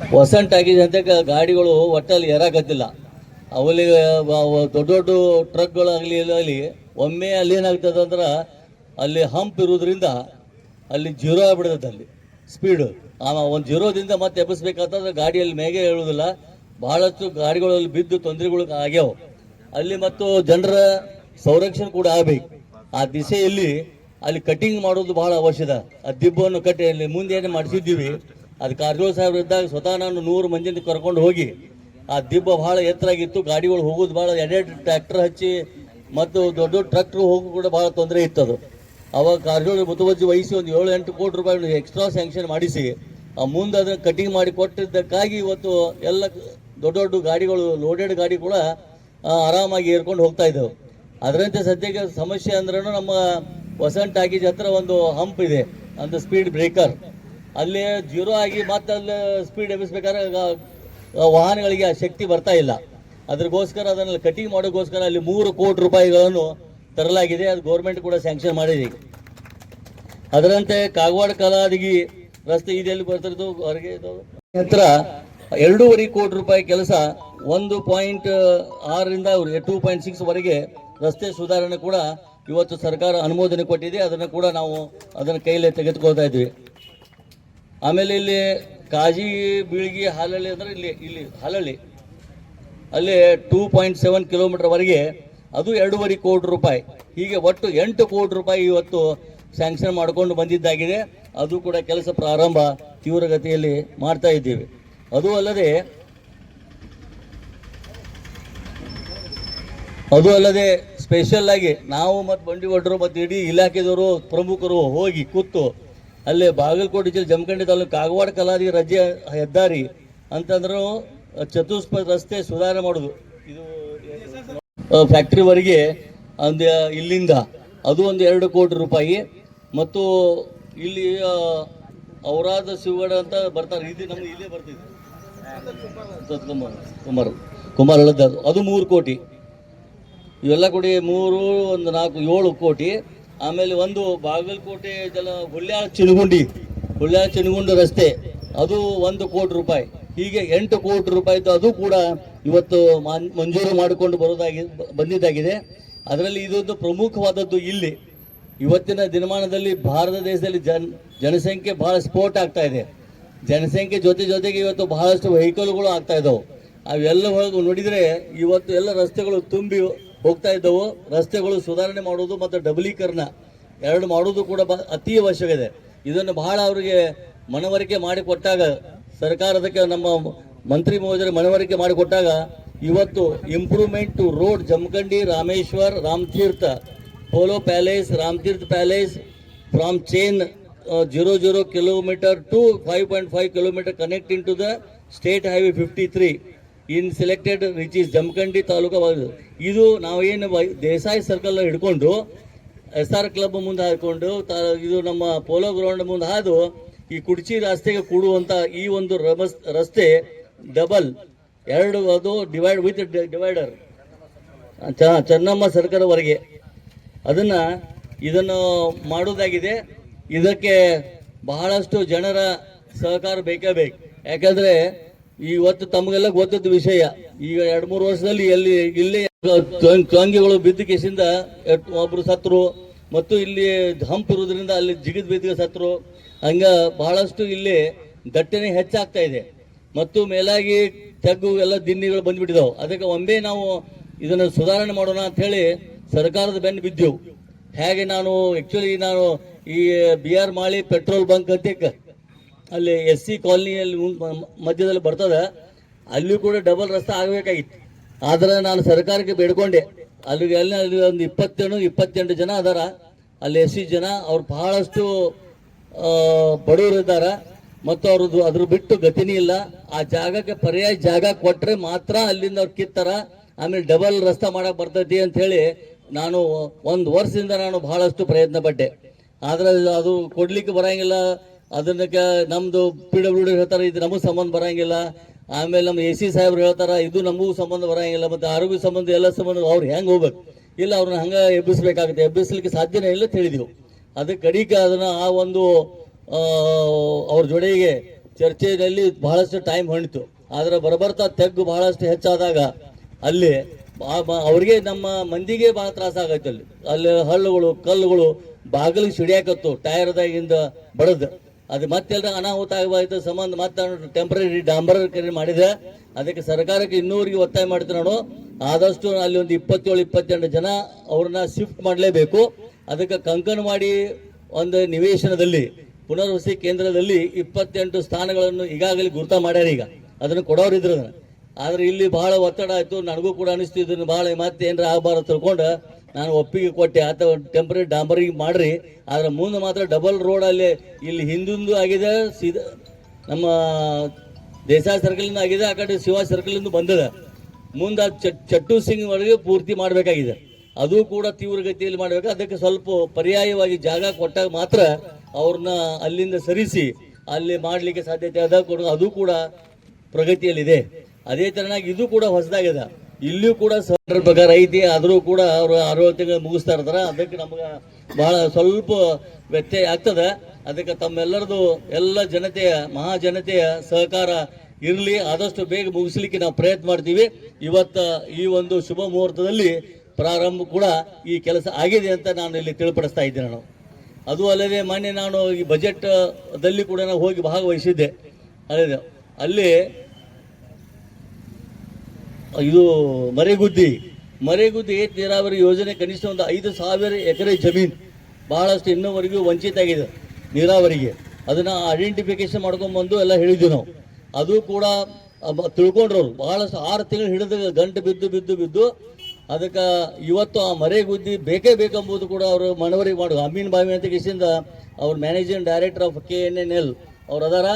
ವಸಂತ ಆಗಿದೆ ಅಂತ ಗಾಡಿಗಳು ಒಟ್ಟಲ್ಲಿ ಏರಾಕತ್ತಿಲ್ಲ ಅವಲ್ಲಿ ದೊಡ್ಡ ದೊಡ್ಡ ಟ್ರಕ್ಗಳಾಗಲಿ ಅಲ್ಲಿ ಒಮ್ಮೆ ಅಲ್ಲಿ ಏನಾಗ್ತದೆ ಅಂದ್ರೆ ಅಲ್ಲಿ ಹಂಪ್ ಇರೋದ್ರಿಂದ ಅಲ್ಲಿ ಜೀರೋ ಆಗ್ಬಿಡ್ತದೆ ಅಲ್ಲಿ ಸ್ಪೀಡು ಆ ಒಂದು ಜೀರೋದಿಂದ ಮತ್ತೆ ಎಬ್ಬಿಸ್ಬೇಕಾದ್ರೆ ಗಾಡಿಯಲ್ಲಿ ಮೇಗೆ ಹೇಳುವುದಿಲ್ಲ ಬಹಳಷ್ಟು ಗಾಡಿಗಳಲ್ಲಿ ಬಿದ್ದು ತೊಂದರೆಗಳು ಆಗ್ಯಾವ. ಅಲ್ಲಿ ಮತ್ತು ಜನರ ಸಂರಕ್ಷಣೆ ಕೂಡ ಆಗಬೇಕು. ಆ ದಿಸೆಯಲ್ಲಿ ಅಲ್ಲಿ ಕಟಿಂಗ್ ಮಾಡೋದು ಬಹಳ ಅವಶ್ಯದ. ಆ ದಿಬ್ಬವನ್ನು ಕಟ್ಟಿ ಅಲ್ಲಿ ಮುಂದೆ ಏನು ಮಾಡಿಸಿದ್ದೀವಿ ಅದು ಕಾರ್ಜೋಳ ಸಾಹೇಬ್ರ ಇದ್ದಾಗ ಸ್ವತಃ ನಾನು ನೂರು ಮಂದಿನ ಕರ್ಕೊಂಡು ಹೋಗಿ ಆ ದಿಬ್ಬ ಭಾಳ ಎತ್ತರಾಗಿತ್ತು. ಗಾಡಿಗಳು ಹೋಗೋದು ಭಾಳ ಎರಡೆರಡು ಟ್ರ್ಯಾಕ್ಟರ್ ಹಚ್ಚಿ ಮತ್ತು ದೊಡ್ಡ ದೊಡ್ಡ ಟ್ರ್ಯಾಕ್ಟ್ರ್ ಹೋಗು ಕೂಡ ಭಾಳ ತೊಂದರೆ ಇತ್ತು ಅದು. ಅವಾಗ ಕಾರ್ಜೋಳ ಮುತುವರ್ಜಿ ವಹಿಸಿ ಒಂದು ಏಳು ಎಂಟು ಕೋಟಿ ರೂಪಾಯಿ ಎಕ್ಸ್ಟ್ರಾ ಸ್ಯಾಂಕ್ಷನ್ ಮಾಡಿಸಿ. ಆ ಮುಂದೆ ಅದನ್ನು ಕಟಿಂಗ್ ಮಾಡಿ ಕೊಟ್ಟಿದ್ದಕ್ಕಾಗಿ ಇವತ್ತು ಎಲ್ಲ ದೊಡ್ಡ ದೊಡ್ಡ ಗಾಡಿಗಳು ಲೋಡೆಡ್ ಗಾಡಿ ಕೂಡ ಆರಾಮಾಗಿ ಏರ್ಕೊಂಡು ಹೋಗ್ತಾ ಇದ್ದವು. ಅದರಂತೆ ಸದ್ಯಕ್ಕೆ ಸಮಸ್ಯೆ ಅಂದ್ರೂ ನಮ್ಮ ವಸಂತ ಟಾಕೀಸ್ ಹತ್ರ ಒಂದು ಹಂಪ್ ಇದೆ. ಅಂದ್ರೆ ಸ್ಪೀಡ್ ಬ್ರೇಕರ್ ಅಲ್ಲಿ ಜೀರೋ ಆಗಿ ಮತ್ತೆ ಅಲ್ಲಿ ಸ್ಪೀಡ್ ಎಬ್ಬಿಸ್ಬೇಕಾದ್ರೆ ವಾಹನಗಳಿಗೆ ಆ ಶಕ್ತಿ ಬರ್ತಾ ಇಲ್ಲ. ಅದ್ರಗೋಸ್ಕರ ಅದನ್ನ ಕಟಿಂಗ್ ಮಾಡೋಕ್ಕೋಸ್ಕರ ಅಲ್ಲಿ ಮೂರು ಕೋಟಿ ರೂಪಾಯಿಗಳನ್ನು ತರಲಾಗಿದೆ. ಅದು ಗೌರ್ಮೆಂಟ್ ಕೂಡ ಸ್ಯಾಂಕ್ಷನ್ ಮಾಡಿದೆ ಅದರಂತೆ ಕಾಗವಾಡ ಕಲಾದಿಗಿ ರಸ್ತೆ ಇದೆಲ್ಲಿ ಬರ್ತಿರೋದು ಹೊರಗೆ ಹತ್ರ ಎರಡೂವರೆ ಕೋಟಿ ರೂಪಾಯಿ ಕೆಲಸ, ಒಂದು ಪಾಯಿಂಟ್ ಆರರಿಂದ ಟೂ ಪಾಯಿಂಟ್ ಸಿಕ್ಸ್ ವರೆಗೆ ರಸ್ತೆ ಸುಧಾರಣೆ ಕೂಡ ಇವತ್ತು ಸರ್ಕಾರ ಅನುಮೋದನೆ ಕೊಟ್ಟಿದೆ. ಅದನ್ನು ಕೂಡ ನಾವು ಅದನ್ನು ಕೈಲೇ ತೆಗೆದುಕೊಳ್ತಾ ಇದ್ವಿ. ಆಮೇಲೆ ಇಲ್ಲಿ ಕಾಜಿ ಬೀಳ್ಗಿ ಹಾಲಳ್ಳಿ ಅಂದ್ರೆ ಇಲ್ಲಿ ಇಲ್ಲಿ ಹಾಲಳ್ಳಿ. ಅಲ್ಲಿ ಟೂ ಪಾಯಿಂಟ್ ಸೆವೆನ್ ಕಿಲೋಮೀಟರ್ವರೆಗೆ ಅದು ಎರಡೂವರೆ ಕೋಟಿ ರೂಪಾಯಿ. ಹೀಗೆ ಒಟ್ಟು ಎಂಟು ಕೋಟಿ ರೂಪಾಯಿ ಇವತ್ತು ಸ್ಯಾಂಕ್ಷನ್ ಮಾಡಿಕೊಂಡು ಬಂದಿದ್ದಾಗಿದೆ. ಅದು ಕೂಡ ಕೆಲಸ ಪ್ರಾರಂಭ ತೀವ್ರಗತಿಯಲ್ಲಿ ಮಾಡ್ತಾ ಇದ್ದೀವಿ. ಅದು ಅಲ್ಲದೆ ಅದು ಅಲ್ಲದೆ ಸ್ಪೆಷಲ್ ಆಗಿ ನಾವು ಮತ್ತು ಬಂಡಿ ಭಟ್ರು ಮತ್ತು ಇಡೀ ಇಲಾಖೆದವರು ಪ್ರಮುಖರು ಹೋಗಿ ಕೂತು ಅಲ್ಲೇ ಬಾಗಲಕೋಟೆ ಜಿಲ್ಲೆ ಜಮಖಂಡಿ ತಾಲೂಕು ಕಾಗವಾಡ ಕಲಾದಿ ರಜೆ ಹೆದ್ದಾರಿ ಅಂತಂದ್ರೂ ಚತುಷ್ಪ ರಸ್ತೆ ಸುಧಾರಣೆ ಮಾಡುದು. ಇದು ಫ್ಯಾಕ್ಟ್ರಿವರೆಗೆ ಅಂದ ಇಲ್ಲಿಂದ ಅದು ಒಂದು ಎರಡು ಕೋಟಿ ರೂಪಾಯಿ ಮತ್ತು ಇಲ್ಲಿ ಔರಾದ ಶಿವಗಡ ಅಂತ ಬರ್ತಾರೆ. ಇದು ನಮ್ಗೆ ಇಲ್ಲೇ ಬರ್ತಿದೆ. ಕುಮಾರ್ ಕುಮಾರ್ ಕುಮಾರ್. ಅದು ಮೂರು ಕೋಟಿ. ಇವೆಲ್ಲ ಕೊಡಿ ಮೂರು, ಒಂದು ನಾಲ್ಕು, ಏಳು ಕೋಟಿ. ಆಮೇಲೆ ಒಂದು ಬಾಗಲಕೋಟೆ ಜಲ ಹುಳ್ಯ ಚಿನಗುಂಡಿ ಹುಳ್ಯ ಚಿನಗುಂಡಿ ರಸ್ತೆ, ಅದು ಒಂದು ಕೋಟಿ ರೂಪಾಯಿ. ಹೀಗೆ ಎಂಟು ಕೋಟಿ ರೂಪಾಯಿದು ಅದು ಕೂಡ ಇವತ್ತು ಮಂಜೂರು ಮಾಡಿಕೊಂಡು ಬರೋದಾಗಿ, ಬಂದಿದ್ದಾಗಿದೆ. ಅದರಲ್ಲಿ ಇದೊಂದು ಪ್ರಮುಖವಾದದ್ದು ಇಲ್ಲಿ. ಇವತ್ತಿನ ದಿನಮಾನದಲ್ಲಿ ಭಾರತ ದೇಶದಲ್ಲಿ ಜನ್, ಜನಸಂಖ್ಯೆ ಬಹಳ ಸ್ಫೋಟ ಆಗ್ತಾ ಇದೆ. ಜನಸಂಖ್ಯೆ ಜೊತೆ ಜೊತೆಗೆ ಇವತ್ತು ಬಹಳಷ್ಟು ವೆಹಿಕಲ್ಗಳು ಆಗ್ತಾ ಇದಾವೆ ಅವೆಲ್ಲ ನೋಡಿದರೆ ಇವತ್ತು ಎಲ್ಲ ರಸ್ತೆಗಳು ತುಂಬಿ ಹೋಗ್ತಾ ಇದ್ದವು. ರಸ್ತೆಗಳು ಸುಧಾರಣೆ ಮಾಡೋದು ಮತ್ತು ಡಬಲೀಕರಣ ಎರಡು ಮಾಡೋದು ಕೂಡ ಬ ಅತಿ ಇದೆ ಇದನ್ನು ಬಹಳ ಅವರಿಗೆ ಮನವರಿಕೆ ಮಾಡಿಕೊಟ್ಟಾಗ ಸರ್ಕಾರದಕ್ಕೆ ನಮ್ಮ ಮಂತ್ರಿ ಮಹೋದಯರು ಮನವರಿಕೆ ಮಾಡಿಕೊಟ್ಟಾಗ ಇವತ್ತು improvement to road Jamkhandi, Rameshwar, Ramtirth polo palace Ramtirth palace from chain zero zero kilometre to five point five kilometre connecting to the state highway fifty three in selected reach is Jamkhandi taluk ಇದು ನಾವೇನು Desai circle ಹಿಡ್ಕೊಂಡು S R club ಮುಂದೆ ಹಾಕೊಂಡು ಇದು ನಮ್ಮ polo ground ಮುಂದೆ ಹಾದು ಈ ಕುಡ್ಚಿ ರಸ್ತೆಗೆ ಕೂಡುವಂತ ಈ ಒಂದು ರಸ್ತೆ ಡಬಲ್ ಎರಡು ಅದು ಡಿವೈಡ್ ವಿತ್ ಡಿವೈಡರ್ ಚೆನ್ನಮ್ಮ ಸರ್ಕಾರವರೆಗೆ ಅದನ್ನ ಇದನ್ನು ಮಾಡುವುದಾಗಿದೆ ಇದಕ್ಕೆ ಬಹಳಷ್ಟು ಜನರ ಸಹಕಾರ ಬೇಕೇ ಬೇಕು. ಯಾಕಂದ್ರೆ ಇವತ್ತು ತಮಗೆಲ್ಲ ಗೊತ್ತದ ವಿಷಯ. ಈಗ ಎರಡ್ ಮೂರು ವರ್ಷದಲ್ಲಿ ಎಲ್ಲಿ ಇಲ್ಲಿ ತ್ವಂಗಿಗಳು ಬಿದ್ದ ಕೇಸಿಂದ ಒಬ್ರು ಸತ್ರು ಮತ್ತು ಇಲ್ಲಿ ಹಂಪ್ ಇರೋದ್ರಿಂದ ಅಲ್ಲಿ ಜಿಗಿದ್ ಬಿದ್ದ ಸತ್ರು. ಹಂಗ ಬಹಳಷ್ಟು ಇಲ್ಲಿ ದಟ್ಟಣೆ ಹೆಚ್ಚಾಗ್ತಾ ಇದೆ. ಮತ್ತು ಮೇಲಾಗಿ ತಗ್ಗು ಎಲ್ಲ ದಿನ್ನಿಗಳು ಬಂದ್ಬಿಟ್ಟಿದಾವೆ. ಅದಕ್ಕೆ ಒಮ್ಮೆ ನಾವು ಇದನ್ನು ಸುಧಾರಣೆ ಮಾಡೋಣ ಅಂತ ಹೇಳಿ ಸರ್ಕಾರದ ಬೆನ್ನು ಬಿದ್ದೆವು. ಹೇಗೆ ನಾನು ಆಕ್ಚುಲಿ ನಾನು ಈ B R Mali petrol bunk ಅಂತ ಅಲ್ಲಿ ಎಸ್ ಸಿ ಕಾಲನಿಯಲ್ಲಿ ಮಧ್ಯದಲ್ಲಿ ಬರ್ತದೆ. ಅಲ್ಲಿ ಕೂಡ ಡಬಲ್ ರಸ್ತೆ ಆಗಬೇಕಾಗಿತ್ತು. ಆದರೆ ನಾನು ಸರ್ಕಾರಕ್ಕೆ ಬೇಡ್ಕೊಂಡೆ. ಅಲ್ಲಿಗೆ ಅಲ್ಲಿ ಅಲ್ಲಿ ಒಂದು ಇಪ್ಪತ್ತೇಳು ಇಪ್ಪತ್ತೆಂಟು ಜನ ಅದಾರ. ಅಲ್ಲಿ ಎಸ್ ಸಿ ಜನ ಅವ್ರು ಬಹಳಷ್ಟು ಬಡವರು ಇದ್ದಾರೆ. ಮತ್ತು ಅವ್ರದ್ದು ಅದ್ರ ಬಿಟ್ಟು ಗತಿನೇ ಇಲ್ಲ. ಆ ಜಾಗಕ್ಕೆ ಪರ್ಯಾಯ ಜಾಗ ಕೊಟ್ಟರೆ ಮಾತ್ರ ಅಲ್ಲಿಂದ ಅವ್ರು ಕಿತ್ತಾರ. ಆಮೇಲೆ ಡಬಲ್ ರಸ್ತೆ ಮಾಡಕ್ಕೆ ಬರ್ತೈತಿ ಅಂತ ಹೇಳಿ ನಾನು ಒಂದು ವರ್ಷದಿಂದ ನಾನು ಬಹಳಷ್ಟು ಪ್ರಯತ್ನ ಪಟ್ಟೆ. ಆದರೆ ಅದು ಕೊಡ್ಲಿಕ್ಕೆ ಬರಂಗಿಲ್ಲ. ಅದನ್ನ ನಮ್ದು ಪಿ ಡಬ್ಲ್ಯೂ ಡಿ ಹೇಳ್ತಾರೆ, ಇದು ನಮಗೂ ಸಂಬಂಧ ಬರಂಗಿಲ್ಲ. ಆಮೇಲೆ ನಮ್ಮ ಎ ಸಿ ಸಾಹೇಬ್ರು ಹೇಳ್ತಾರೆ, ಇದು ನಮಗೂ ಸಂಬಂಧ ಬರಂಗಿಲ್ಲ, ಮತ್ತು ಆರೋಗ್ಯ ಸಂಬಂಧ ಎಲ್ಲ ಸಂಬಂಧ, ಅವ್ರು ಹೆಂಗೆ ಹೋಗ್ಬೇಕು? ಇಲ್ಲ, ಅವ್ರನ್ನ ಹಂಗೆ ಎಬ್ಬಿಸ್ಬೇಕಾಗುತ್ತೆ. ಎಬ್ಬಿಸ್ಲಿಕ್ಕೆ ಸಾಧ್ಯನೇ ಇಲ್ಲ ತಿಳಿದೆವು ಅದಕ್ಕೆ ಕಡಿಕೆ ಅದನ್ನು ಆ ಒಂದು ಅವ್ರ ಜೋಡಿಗೆ ಚರ್ಚೆಯಲ್ಲಿ ಬಹಳಷ್ಟು ಟೈಮ್ ಹೊಣಿತು ಆದರೆ ಬರಬರ್ತಾ ತೆಗ್ಗು ಬಹಳಷ್ಟು ಹೆಚ್ಚಾದಾಗ ಅಲ್ಲಿ ಅವ್ರಿಗೆ ನಮ್ಮ ಮಂದಿಗೆ ಭಾಳ ತ್ರಾಸ ಆಗೈತೆ ಅಲ್ಲಿ. ಅಲ್ಲಿ ಹಳ್ಳುಗಳು ಕಲ್ಲುಗಳು ಬಾಗಿಲಿಗೆ ಸಿಡಿಯಾಕತ್ತು, ಟೈರ್ದಾಗಿಂದ ಬಡದ್. ಅದು ಮತ್ತೆಲ್ಲ ಅನಾಹುತ ಆಗಬಾರ್ದು ಸಂಬಂಧ ಮತ್ತೆ ಟೆಂಪ್ರರಿ ಡಾಂಬರೀಕರಣ ಮಾಡಿದೆ. ಅದಕ್ಕೆ ಸರ್ಕಾರಕ್ಕೆ ಇನ್ನೂರಿಗೆ ಒತ್ತಾಯ ಮಾಡ್ತೀನಿ ನಾನು ಆದಷ್ಟು ಅಲ್ಲಿ ಒಂದು ಇಪ್ಪತ್ತೇಳು, ಇಪ್ಪತ್ತೆಂಟು ಜನ ಅವ್ರನ್ನ ಶಿಫ್ಟ್ ಮಾಡಲೇಬೇಕು. ಅದಕ್ಕೆ ಕಂಕಣ ಮಾಡಿ ಒಂದು ನಿವೇಶನದಲ್ಲಿ, ಪುನರ್ವಸತಿ ಕೇಂದ್ರದಲ್ಲಿ ಇಪ್ಪತ್ತೆಂಟು ಸ್ಥಾನಗಳನ್ನು ಈಗಾಗಲೇ ಗುರುತ ಮಾಡ್ಯಾರ ಈಗ. ಅದನ್ನು ಕೊಡೋರಿದ್ರು ಆದ್ರೆ ಇಲ್ಲಿ ಬಹಳ ಒತ್ತಡ ಆಯ್ತು. ನನಗೂ ಕೂಡ ಅನಿಸ್ತಿದ್ದು ಬಹಳ ಮತ್ತೆ ಏನಾರ ಆಗಬಾರ್ದು ತಿಳ್ಕೊಂಡು ನಾನು ಒಪ್ಪಿಗೆ ಕೊಟ್ಟೆ. ಆತ ಟೆಂಪ್ರರಿ ಡಾಂಬರಿಂಗ್ ಮಾಡ್ರಿ. ಆದರೆ ಮುಂದೆ ಮಾತ್ರ ಡಬಲ್ ರೋಡ್ ಅಲ್ಲಿ ಇಲ್ಲಿ ಹಿಂದಿಂದು ಆಗಿದೆ, ಸೀದಾ ನಮ್ಮ ದೇಸಾಯಿ ಸರ್ಕಲಿಂದ ಆಗಿದೆ, ಆ ಕಡೆ ಶಿವ ಸರ್ಕಲಿಂದ ಬಂದಿದೆ. ಮುಂದೆ ಚಟ್ ಚಟ್ಟು ಸಿಂಗ್ ಒಳಗೆ ಪೂರ್ತಿ ಮಾಡಬೇಕಾಗಿದೆ. ಅದು ಕೂಡ ತೀವ್ರಗತಿಯಲ್ಲಿ ಮಾಡಬೇಕು. ಅದಕ್ಕೆ ಸ್ವಲ್ಪ ಪರ್ಯಾಯವಾಗಿ ಜಾಗ ಕೊಟ್ಟಾಗ ಮಾತ್ರ ಅವ್ರನ್ನ ಅಲ್ಲಿಂದ ಸರಿಸಿ, ಅಲ್ಲಿ ಮಾಡಲಿಕ್ಕೆ ಸಾಧ್ಯತೆ ಅದ ಅದು ಕೂಡ ಪ್ರಗತಿಯಲ್ಲಿದೆ. ಅದೇ ತರನಾಗಿ ಇದು ಕೂಡ ಹೊಸದಾಗಿದೆ. ಇಲ್ಲಿಯೂ ಕೂಡ ಸರ್ ಪ್ರಕಾರ ಐತಿ, ಆದರೂ ಕೂಡ ಅವರು ಅರವತ್ತು ತಿಂಗಳು ಮುಗಿಸ್ತಾ ಇರ್ತಾರೆ. ಅದಕ್ಕೆ ನಮ್ಗೆ ಬಹಳ ಸ್ವಲ್ಪ ವ್ಯತ್ಯಯ ಆಗ್ತದೆ. ಅದಕ್ಕೆ ತಮ್ಮೆಲ್ಲರದು ಎಲ್ಲ ಜನತೆಯ ಮಹಾ ಜನತೆಯ ಸಹಕಾರ ಇರಲಿ, ಆದಷ್ಟು ಬೇಗ ಮುಗಿಸ್ಲಿಕ್ಕೆ ನಾವು ಪ್ರಯತ್ನ ಮಾಡ್ತೀವಿ. ಇವತ್ತು ಈ ಒಂದು ಶುಭ ಮುಹೂರ್ತದಲ್ಲಿ ಪ್ರಾರಂಭ ಕೂಡ ಈ ಕೆಲಸ ಆಗಿದೆ ಅಂತ ನಾನು ಇಲ್ಲಿ ತಿಳಿಪಡಿಸ್ತಾ ಇದ್ದೀನಿ ನಾನು. ಅದು ಅಲ್ಲದೆ ಮೊನ್ನೆ ನಾನು ಈ ಬಜೆಟ್ ದಲ್ಲಿ ಕೂಡ ನಾನು ಹೋಗಿ ಭಾಗವಹಿಸಿದ್ದೆ. ಅಲ್ಲದೆ ಅಲ್ಲಿ ಇದು ಮರೆಗುದ್ದಿ. ಮರೆಗುದ್ದಿ ಏತ್ ನೀರಾವರಿ ಯೋಜನೆ ಕನಿಷ್ಠ ಒಂದು ಐದು ಸಾವಿರ ಎಕರೆ ಜಮೀನು ಬಹಳಷ್ಟು ಇನ್ನೂವರೆಗೂ ವಂಚಿತ ಆಗಿದೆ ನೀರಾವರಿಗೆ. ಅದನ್ನ ಐಡೆಂಟಿಫಿಕೇಶನ್ ಮಾಡ್ಕೊಂಡ್ಬಂದು ಎಲ್ಲ ಹೇಳಿದ್ವಿ ನಾವು. ಅದು ಕೂಡ ತಿಳ್ಕೊಂಡ್ರು. ಬಹಳಷ್ಟು ಆರು ತಿಂಗಳು ಹಿಡಿದ ಗಂಟು ಬಿದ್ದು ಬಿದ್ದು ಬಿದ್ದು ಅದಕ್ಕೆ ಇವತ್ತು ಆ ಮರೆಗುದ್ದಿ ಬೇಕೇ ಬೇಕೆಂಬುದು ಕೂಡ ಅವರು ಮನವರಿಗೆ ಮಾಡೋದು ಅಮೀನ್ ಬಾವಿ ಅಂತ ಕಿಸಿಂದ ಅವ್ರ managing director of K N N L ಅವ್ರು ಅದಾರ.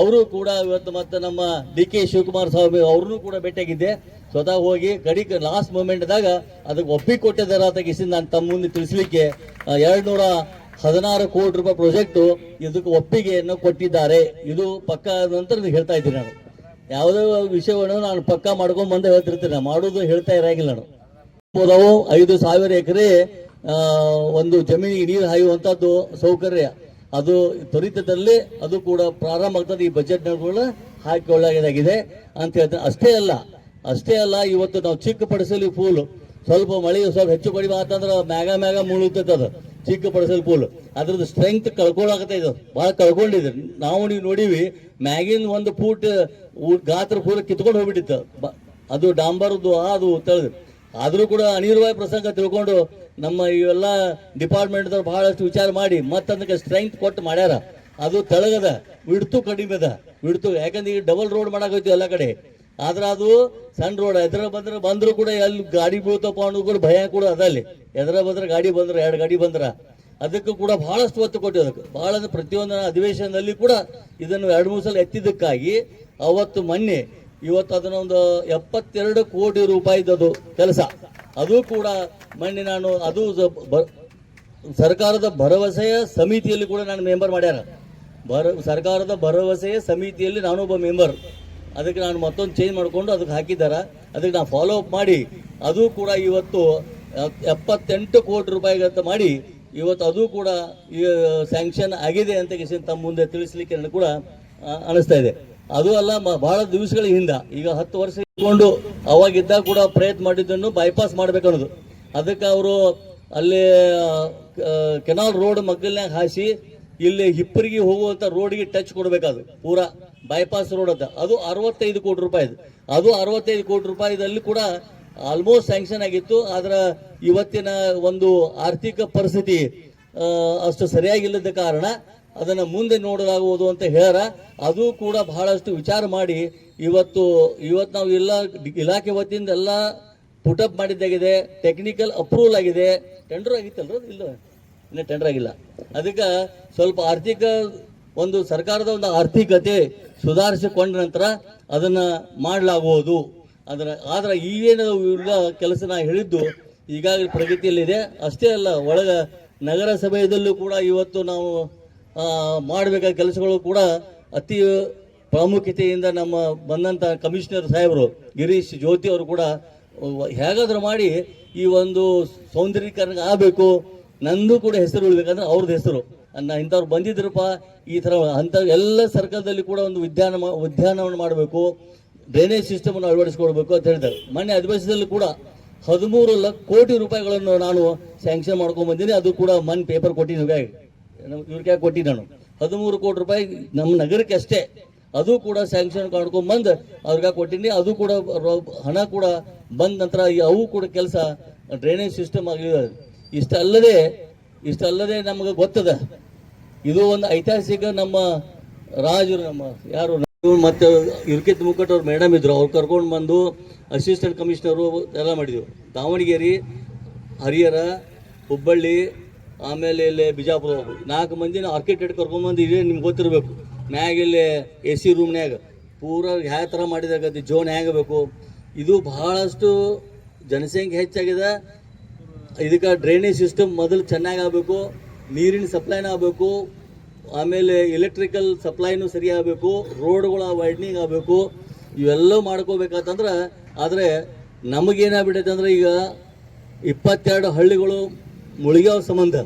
ಅವರು ಕೂಡ ಇವತ್ತು ಮತ್ತೆ ನಮ್ಮ ಡಿ ಕೆ ಶಿವಕುಮಾರ್ ಸ್ವಾಮಿ ಅವ್ರನ್ನೂ ಕೂಡ ಭೇಟಿಯಾಗಿದ್ದೆ. ಸ್ವತಃ ಹೋಗಿ ಗಡಿ ಲಾಸ್ಟ್ ಮೂಮೆಂಟ್ದಾಗ ಅದಕ್ಕೆ ಒಪ್ಪಿಗೆ ಕೊಟ್ಟಿದ್ದಾರೆ ಅಂತ ಕಿಸಿಂದ ನಾನು ತಮ್ಮ ಮುಂದೆ ತಿಳಿಸ್ಲಿಕ್ಕೆ ಎರಡು ನೂರ ಹದಿನಾರು ಕೋಟಿ ರೂಪಾಯಿ ಪ್ರಾಜೆಕ್ಟು ಇದಕ್ಕೆ ಒಪ್ಪಿಗೆಯನ್ನು ಕೊಟ್ಟಿದ್ದಾರೆ. ಇದು ಪಕ್ಕ ನಂತರ ಹೇಳ್ತಾ ಇದ್ದೀನಿ ನಾನು. ಯಾವುದೇ ವಿಷಯವನ್ನು ನಾನು ಪಕ್ಕ ಮಾಡ್ಕೊಂಡು ಬಂದು ಹೇಳ್ತಿರ್ತೀನಿ. ಮಾಡೋದು ಹೇಳ್ತಾ ಇರಾಗಿಲ್ಲ ನಾನು. ಐದು ಸಾವಿರ ಎಕರೆ ಒಂದು ಜಮೀನಿಗೆ ನೀರು ಹಾಯುವಂಥದ್ದು ಸೌಕರ್ಯ. ಅದು ತ್ವರಿತದಲ್ಲಿ ಅದು ಕೂಡ ಪ್ರಾರಂಭ ಆಗ್ತದೆ. ಈ ಬಜೆಟ್ ಕೂಡ ಹಾಕಿಕೊಳ್ಳಲಾಗಿದೆ ಅಂತ ಹೇಳ್ತಾರೆ ಅಷ್ಟೇ ಅಲ್ಲ ಅಷ್ಟೇ ಅಲ್ಲ, ಇವತ್ತು ನಾವು ಚಿಕ್ಕ ಪಡಿಸಲಿ ಫೂಲ್ ಸ್ವಲ್ಪ ಮಳೆ ಸ್ವಲ್ಪ ಹೆಚ್ಚು ಕಡಿಮೆ ಆತಂದ್ರೆ ಮ್ಯಾಗ ಮ್ಯಾಗ ಮುಳುಗ್ತೈತೆ ಅದು ಚಿಕ್ಕ ಪಡಿಸಲಿ ಫೂಲ್ ಅದ್ರದ್ದು ಸ್ಟ್ರೆಂತ್ ಕಳ್ಕೊಳಕತ್ತೆ ಇದು ಭಾಳ ಕಳ್ಕೊಂಡಿದೆ. ನಾವು ನೀವು ನೋಡಿವಿ ಮ್ಯಾಗಿನ ಒಂದು ಫೂಟ್ ಗಾತ್ರ ಫೂಲ್ ಕಿತ್ಕೊಂಡು ಹೋಗ್ಬಿಟ್ಟಿತ್ತು. ಅದು ಡಾಂಬರ್ದು ಅದು ತಳೆದು ಆದರೂ ಕೂಡ ಅನಿರ್ವಾಯ ಪ್ರಸಂಗ ತಿಳ್ಕೊಂಡು ನಮ್ಮ ಇವೆಲ್ಲ ಡಿಪಾರ್ಟ್ಮೆಂಟ್ದವ್ರು ಬಹಳಷ್ಟು ವಿಚಾರ ಮಾಡಿ ಮತ್ತದಕ್ಕೆ ಸ್ಟ್ರೆಂತ್ ಕೊಟ್ಟು ಮಾಡ್ಯಾರ. ಅದು ತೆಳಗದ, ವಿಡ್ತು ಕಡಿಮೆ ಅದ. ವಿಡ್ತು, ಯಾಕಂದ್ರೆ ಈಗ ಡಬಲ್ ರೋಡ್ ಮಾಡಾಕೈತಿ ಎಲ್ಲ ಕಡೆ. ಆದ್ರೆ ಅದು ಸಣ್ಣ ರೋಡ್ ಎದ್ರ ಬಂದ್ರೆ ಬಂದ್ರು ಕೂಡ ಎಲ್ಲಿ ಗಾಡಿ ಬೀಳ್ತಪ್ಪ ಅನ್ನೋ ಕೂಡ ಭಯ ಕೂಡ ಅದ ಅಲ್ಲಿ. ಎದ್ರ ಬಂದ್ರೆ ಗಾಡಿ ಬಂದ್ರೆ, ಎರಡು ಗಾಡಿ ಬಂದ್ರ. ಅದಕ್ಕೂ ಕೂಡ ಬಹಳಷ್ಟು ಒತ್ತು ಕೊಟ್ಟು ಅದಕ್ಕೆ. ಬಹಳ ಪ್ರತಿಯೊಂದು ಅಧಿವೇಶನದಲ್ಲಿ ಕೂಡ ಇದನ್ನು ಎರಡು ಮೂರು ಸಲ ಎತ್ತಿದ್ದಕ್ಕಾಗಿ ಅವತ್ತು ಮೊನ್ನೆ ಇವತ್ತು ಅದನ್ನೊಂದು ಎಪ್ಪತ್ತೆರಡು ಕೋಟಿ ರೂಪಾಯಿದದು ಕೆಲಸ. ಅದು ಕೂಡ ಮೊನ್ನೆ ನಾನು ಅದು ಸರ್ಕಾರದ ಭರವಸೆಯ ಸಮಿತಿಯಲ್ಲಿ ಕೂಡ ನಾನು ಮೆಂಬರ್ ಮಾಡ್ಯಾರ. ಬರ ಸರ್ಕಾರದ ಭರವಸೆಯ ಸಮಿತಿಯಲ್ಲಿ ನಾನೊಬ್ಬ ಮೆಂಬರ್ ಅದಕ್ಕೆ ನಾನು ಮತ್ತೊಂದು ಚೇಂಜ್ ಮಾಡಿಕೊಂಡು ಅದಕ್ಕೆ ಹಾಕಿದ್ದಾರೆ. ಅದಕ್ಕೆ ನಾನು ಫಾಲೋ ಅಪ್ ಮಾಡಿ. ಅದು ಕೂಡ ಇವತ್ತು ಎಪ್ಪತ್ತೆಂಟು ಕೋಟಿ ರೂಪಾಯಿಗಂತ ಮಾಡಿ ಇವತ್ತು ಅದು ಕೂಡ ಸ್ಯಾಂಕ್ಷನ್ ಆಗಿದೆ ಅಂತ ತಮ್ಮ ಮುಂದೆ ತಿಳಿಸ್ಲಿಕ್ಕೆ ನನಗೆ ಕೂಡ ಅನಿಸ್ತಾ ಇದೆ. ಅದು ಅಲ್ಲ ಬಹಳ ದಿವಸಗಳ ಹಿಂದ ಈಗ ಹತ್ತು ವರ್ಷ ಇಟ್ಕೊಂಡು ಅವಾಗಿದ್ದಾಗ ಕೂಡ ಪ್ರಯತ್ನ ಮಾಡಿದ್ದನ್ನು ಬೈಪಾಸ್ ಮಾಡ್ಬೇಕನ್ನೋದು. ಅದಕ್ಕೆ ಅವರು ಅಲ್ಲಿ ಕೆನಾಲ್ ರೋಡ್ ಮಗ್ಗಲ್ನಾಗ ಹಾಸಿ ಇಲ್ಲಿ ಹಿಪ್ಪರಿಗೆ ಹೋಗುವಂತ ರೋಡಿಗೆ ಟಚ್ ಕೊಡಬೇಕದು. ಪೂರಾ ಬೈಪಾಸ್ ರೋಡ್ ಅಂತ. ಅದು ಅರವತ್ತೈದು ಕೋಟಿ ರೂಪಾಯಿ ಅದು. ಅರವತ್ತೈದು ಕೋಟಿ ರೂಪಾಯಿದಲ್ಲಿ ಕೂಡ ಆಲ್ಮೋಸ್ಟ್ ಸ್ಯಾಂಕ್ಷನ್ ಆಗಿತ್ತು. ಆದ್ರೆ ಇವತ್ತಿನ ಒಂದು ಆರ್ಥಿಕ ಪರಿಸ್ಥಿತಿ ಅಷ್ಟು ಸರಿಯಾಗಿಲ್ಲದ ಕಾರಣ ಅದನ್ನ ಮುಂದೆ ನೋಡಲಾಗುವುದು ಅಂತ ಹೇಳ್ಯಾರ. ಅದು ಕೂಡ ಬಹಳಷ್ಟು ವಿಚಾರ ಮಾಡಿ ಇವತ್ತು ಇವತ್ತು ನಾವು ಎಲ್ಲ ಇಲಾಖೆ ವತಿಯಿಂದ ಎಲ್ಲ ಪುಟಪ್ ಮಾಡಿದ್ದಾಗಿದೆ ಟೆಕ್ನಿಕಲ್ ಅಪ್ರೂವಲ್ ಆಗಿದೆ. ಟೆಂಡರ್ ಆಗಿತ್ತಲ್ರ ಇಲ್ಲ ಇನ್ನೂ ಟೆಂಡರ್ ಆಗಿಲ್ಲ. ಅದಕ್ಕೆ ಸ್ವಲ್ಪ ಆರ್ಥಿಕ, ಒಂದು ಸರ್ಕಾರದ ಒಂದು ಆರ್ಥಿಕತೆ ಸುಧಾರಿಸಿಕೊಂಡ ನಂತರ ಅದನ್ನ ಮಾಡಲಾಗುವುದು. ಅದರ, ಆದ್ರೆ ಈಗೇನು ಕೆಲಸ ನಾ ಹೇಳಿದ್ದು ಈಗಾಗಲೇ ಪ್ರಗತಿಯಲ್ಲಿದೆ. ಅಷ್ಟೇ ಅಲ್ಲ, ಒಳಗ ನಗರಸಭೆಯದಲ್ಲೂ ಕೂಡ ಇವತ್ತು ನಾವು ಮಾಡಬೇಕಾದ ಕೆಲಸಗಳು ಕೂಡ ಅತಿ ಪ್ರಾಮುಖ್ಯತೆಯಿಂದ ನಮ್ಮ ಬಂದಂಥ ಕಮಿಷನರ್ ಸಾಹೇಬರು ಗಿರೀಶ್ ಜ್ಯೋತಿ ಅವರು ಕೂಡ ಹೇಗಾದರೂ ಮಾಡಿ ಈ ಒಂದು ಸೌಂದರ್ಯೀಕರಣ ಆಗಬೇಕು. ನಂದು ಕೂಡ ಹೆಸರು ಉಳಿಬೇಕಂದ್ರೆ ಅವ್ರದ್ದು ಹೆಸರು. ಅನ್ನ ಇಂಥವ್ರು ಬಂದಿದ್ರಪ್ಪ, ಈ ಥರ ಅಂಥ ಎಲ್ಲ ಸರ್ಕಲ್ದಲ್ಲಿ ಕೂಡ ಒಂದು ಉದ್ಯಾನ ಉದ್ಯಾನವನ್ನು ಉದ್ಯಾನವನ ಮಾಡಬೇಕು. ಡ್ರೈನೇಜ್ ಸಿಸ್ಟಮನ್ನು ಅಳವಡಿಸ್ಕೊಳ್ಬೇಕು ಅಂತ ಹೇಳ್ತಾರೆ ಮೊನ್ನೆ ಅಧಿವೇಶನದಲ್ಲಿ ಕೂಡ ಹದಿಮೂರು ಲಕ್ಷ ಕೋಟಿ ರೂಪಾಯಿಗಳನ್ನು ನಾನು ಸ್ಯಾಂಕ್ಷನ್ ಮಾಡ್ಕೊಂಡ್ ಬಂದೀನಿ. ಅದು ಕೂಡ ಮನ್ ಪೇಪರ್ ಕೊಟ್ಟಿನಿ ಇವ್ರಿಗೆ ಕೊಟ್ಟಿ ನಾನು ಹದಿಮೂರು ಕೋಟಿ ರೂಪಾಯಿ ನಮ್ಮ ನಗರಕ್ಕೆ ಅಷ್ಟೇ. ಅದು ಕೂಡ ಸ್ಯಾಂಕ್ಷನ್ ಮಾಡ್ಕೊಂಡ್ ಬಂದು ಅವ್ರಿಗೆ ಕೊಟ್ಟಿನಿ? ಅದು ಕೂಡ ಹಣ ಕೂಡ ಬಂದ ನಂತರ ಅವು ಕೂಡ ಕೆಲಸ ಡ್ರೈನೇಜ್ ಸಿಸ್ಟಮ್ ಆಗಿದೆ ಇಷ್ಟಲ್ಲದೆ ಇಷ್ಟಲ್ಲದೆ ನಮಗೆ ಗೊತ್ತದ. ಇದು ಒಂದು ಐತಿಹಾಸಿಕ ನಮ್ಮ ರಾಜರು ನಮ್ಮ ಯಾರು ಮತ್ತೆ ಇರ್ಕಿತ್ ಮುಕ್ಕಟ್ ಅವ್ರು ಮೇಡಮ್ ಇದ್ರು. ಅವ್ರು ಕರ್ಕೊಂಡು ಬಂದು ಅಸಿಸ್ಟೆಂಟ್ ಕಮಿಷನರು ಎಲ್ಲ ಮಾಡಿದ್ರು. ದಾವಣಗೆರೆ, ಹರಿಹರ, ಹುಬ್ಬಳ್ಳಿ ಆಮೇಲೆ ಇಲ್ಲಿ ಬಿಜಾಪುರ ಹೋಗ್ಬೇಕು ನಾಲ್ಕು ಮಂದಿನ ಆರ್ಕಿಟೆಕ್ಟ್ ಕರ್ಕೊಂಬಂದು ಇದೇ ನಿಮ್ಗೆ ಗೊತ್ತಿರಬೇಕು. ಮ್ಯಾಗ ಇಲ್ಲಿ ಎ ಸಿ ರೂಮ್ನ್ಯಾಗ ಪೂರ ಯಾವ ಥರ ಮಾಡಿದಾಗ ಜೋನ್ ಹೇಗಬೇಕು ಇದು ಬಹಳಷ್ಟು ಜನಸಂಖ್ಯೆ ಹೆಚ್ಚಾಗಿದೆ. ಇದಕ್ಕೆ ಡ್ರೈನೇಜ್ ಸಿಸ್ಟಮ್ ಮೊದಲು ಚೆನ್ನಾಗಿ ಆಗಬೇಕು. ನೀರಿನ ಸಪ್ಲೈನ ಆಗಬೇಕು. ಆಮೇಲೆ ಎಲೆಕ್ಟ್ರಿಕಲ್ ಸಪ್ಲೈನು ಸರಿ ಆಗಬೇಕು. ರೋಡ್ಗಳ ವೈಡ್ನಿಂಗ್ ಆಗಬೇಕು. ಇವೆಲ್ಲ ಮಾಡ್ಕೋಬೇಕಂತಂದ್ರೆ, ಆದರೆ ನಮಗೇನಾಗ್ಬಿಟ್ಟೈತೆ ಅಂದ್ರೆ ಈಗ ಇಪ್ಪತ್ತೆರಡು ಹಳ್ಳಿಗಳು ಮುಳುಗ್ಯಾವ ಸಂಬಂಧ,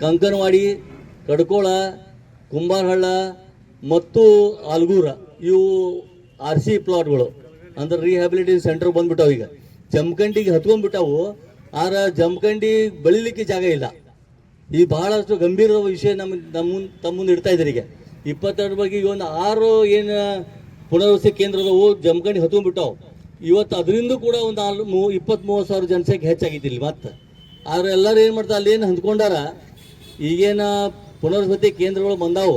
ಕಂಕನವಾಡಿ, ಕಡ್ಕೋಳ, ಕುಂಬಾರಹಳ್ಳ ಮತ್ತು ಆಲ್ಗೂರ, ಇವು ಆರ್ ಸಿ ಪ್ಲಾಟ್ಗಳು ಅಂದ್ರೆ ರಿಹ್ಯಾಬಿಲಿಟೇಷನ್ ಸೆಂಟರ್ ಬಂದ್ಬಿಟ್ಟಾವ ಈಗ. ಜಮಖಂಡಿಗೆ ಹತ್ಕೊಂಡ್ಬಿಟ್ಟಾವು ಆದ್ರೆ ಜಮಖಂಡಿ ಬೆಳಿಲಿಕ್ಕೆ ಜಾಗ ಇಲ್ಲ. ಈ ಬಹಳಷ್ಟು ಗಂಭೀರ ವಿಷಯ ನಮ್ಮ ನಮ್ಮ ತಮ್ಮ ಮುಂದೆ ಇಡ್ತಾ ಇದ್ದಾರೆ ಈಗ. ಇಪ್ಪತ್ತೆರಡು ಬಗ್ಗೆ ಈಗ ಒಂದು ಆರು ಏನು ಪುನರ್ವಸತಿ ಕೇಂದ್ರದವು ಜಮಖಂಡಿ ಹತ್ಕೊಂಡ್ಬಿಟ್ಟಾವು. ಇವತ್ತು ಅದರಿಂದ ಕೂಡ ಒಂದು ಮೂ ಇಪ್ಪತ್ತ್ ಮೂವತ್ತು ಸಾವಿರ ಜನಸಂಖ್ಯೆ ಹೆಚ್ಚಾಗಿದ್ದಿಲ್ಲ ಮತ್ತೆ. ಆದ್ರೆ ಎಲ್ಲರೂ ಏನು ಮಾಡ್ತಾರೆ, ಅಲ್ಲಿ ಏನು ಹಂಚ್ಕೊಂಡಾರ ಈಗೇನ ಪುನರ್ವಸತಿ ಕೇಂದ್ರಗಳು ಬಂದಾವು.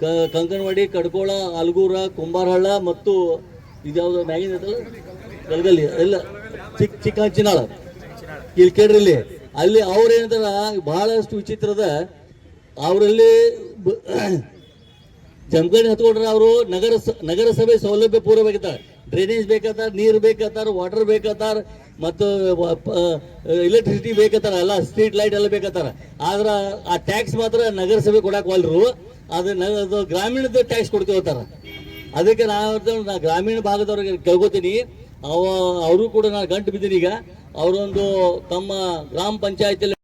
ಕ ಕಂಕನವಾಡಿ ಕಡ್ಕೋಳ, ಅಲ್ಗೂರ, ಕುಂಬಾರಹಳ್ಳ ಮತ್ತು ಇದ್ಯಾವ್ದು ಮ್ಯಾಗಿನ ಗಲ್ಗಲ್ಲಿ ಎಲ್ಲ ಚಿಕ್ಕ ಚಿಕ್ಕ ಹಂಚಿನಾಳ ಇಲ್ಲಿ ಕೇಳ್ರಿ ಇಲ್ಲಿ. ಅಲ್ಲಿ ಅವ್ರು ಏನಂತಾರ, ಬಹಳಷ್ಟು ವಿಚಿತ್ರದ ಅವರಲ್ಲಿ ಜಮಖಂಡಿ ಹತ್ಕೊಂಡ್ರೆ ಅವರು ನಗರ ನಗರಸಭೆ ಸೌಲಭ್ಯ ಪೂರೈಬೇಕಾರೆ ಡ್ರೈನೇಜ್ ಬೇಕಾತಾರ, ನೀರು ಬೇಕಾತಾರ ವಾಟರ್ ಬೇಕಾತಾರ, ಮತ್ತು ಎಲೆಕ್ಟ್ರಿಸಿಟಿ ಬೇಕಾತಾರ, ಎಲ್ಲ ಸ್ಟ್ರೀಟ್ ಲೈಟ್ ಎಲ್ಲ ಬೇಕಾತಾರ. ಆದ್ರೆ ಆ ಟ್ಯಾಕ್ಸ್ ಮಾತ್ರ ನಗರಸಭೆ ಕೊಡಕ್ ವಾಲ್ರು, ಅದು ಗ್ರಾಮೀಣದ ಟ್ಯಾಕ್ಸ್ ಕೊಡ್ತೀವತ್ತಾರ ಅದಕ್ಕೆ ನಾನು ಗ್ರಾಮೀಣ ಭಾಗದವ್ರಿಗೆ ಕೇಳ್ಕೊತೀನಿ. ಅವ, ಅವರು ಕೂಡ ನಾನು ಗಂಟು ಬಿದ್ದೀನಿ ಈಗ. ಅವರೊಂದು ತಮ್ಮ ಗ್ರಾಮ ಪಂಚಾಯತಿಯಲ್ಲಿ